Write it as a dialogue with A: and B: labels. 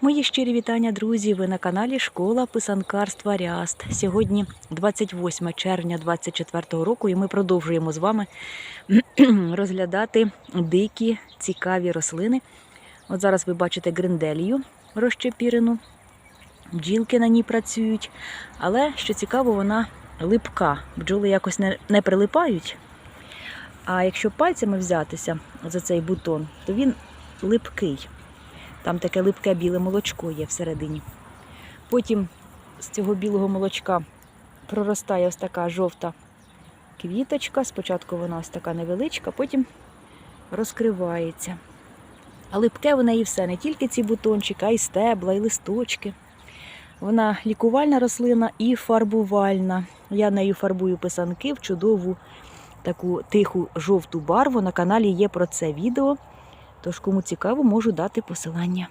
A: Мої щирі вітання, друзі! Ви на каналі Школа писанкарства Ряст. Сьогодні 28 червня 2024 року, і ми продовжуємо з вами розглядати дикі цікаві рослини. От зараз ви бачите гринделію розчепірену, бджілки на ній працюють. Але що цікаво, вона липка. Бджоли якось не, не прилипають. А якщо пальцями взятися за цей бутон, то він липкий. Там таке липке біле молочко є всередині. Потім з цього білого молочка проростає ось така жовта квіточка. Спочатку вона ось така невеличка, потім розкривається. А липке в неї все, не тільки ці бутончики, а й стебла, і листочки. Вона лікувальна рослина і фарбувальна. Я нею фарбую писанки в чудову таку тиху жовту барву. На каналі є про це відео. Тож, кому цікаво, можу дати посилання.